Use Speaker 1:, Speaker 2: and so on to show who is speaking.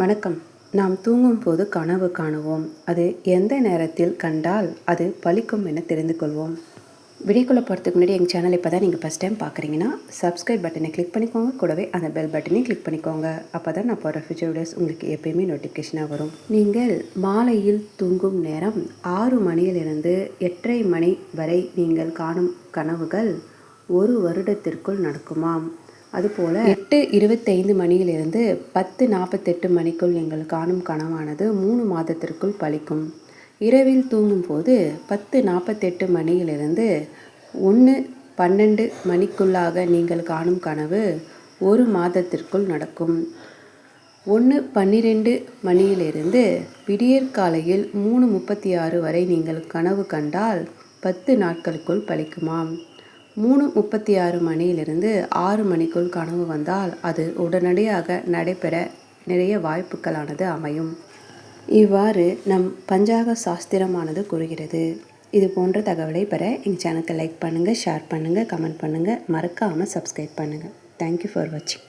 Speaker 1: வணக்கம். நாம் தூங்கும் போது கனவு காணுவோம். அது எந்த நேரத்தில் கண்டால் அது பலிக்கும் என தெரிந்து கொள்வோம். வீடியோக்குள்ளே போகிறதுக்கு முன்னாடி எங்கள் சேனல் இப்போ தான் நீங்கள் ஃபஸ்ட் டைம் பார்க்குறீங்கன்னா சப்ஸ்கிரைப் பட்டனை கிளிக் பண்ணிக்கோங்க. கூடவே அந்த பெல் பட்டனையும் கிளிக் பண்ணிக்கோங்க. அப்போ தான் நான் போகிற ஃபியூச்சர் வீடியோஸ் உங்களுக்கு எப்பயுமே நோட்டிஃபிகேஷனாக வரும். நீங்கள் மாலையில் தூங்கும் நேரம் ஆறு மணியிலிருந்து எட்டரை மணி வரை நீங்கள் காணும் கனவுகள் ஒரு வருடத்திற்குள் நடக்குமாம். அதுபோல் எட்டு இருபத்தைந்து மணியிலிருந்து பத்து நாற்பத்தெட்டு மணிக்குள் நீங்கள் காணும் கனவானது மூணு மாதத்திற்குள் பலிக்கும் இரவில் தூங்கும்போது பத்து நாற்பத்தெட்டு மணியிலிருந்து ஒன்று பன்னெண்டு மணிக்குள்ளாக நீங்கள் காணும் கனவு ஒரு மாதத்திற்குள் நடக்கும். ஒன்று பன்னிரெண்டு மணியிலிருந்து விடியற்காலையில் மூணு முப்பத்தி ஆறு வரை நீங்கள் கனவு கண்டால் பத்து நாட்களுக்குள் பலிக்குமாம் மூணு முப்பத்தி ஆறு மணியிலிருந்து ஆறு மணிக்குள் கனவு வந்தால் அது உடனடியாக நடைபெற நிறைய வாய்ப்புகளானது அமையும். இவ்வாறு நம் பஞ்சாக சாஸ்திரமானது கூறுகிறது. இது போன்ற தகவலை பெற எங்கள் சேனலுக்கு லைக் பண்ணுங்கள் ஷேர் பண்ணுங்கள் கமெண்ட் பண்ணுங்கள் மறக்காமல் சப்ஸ்கிரைப் பண்ணுங்கள் தேங்க்யூ ஃபார் வாட்சிங்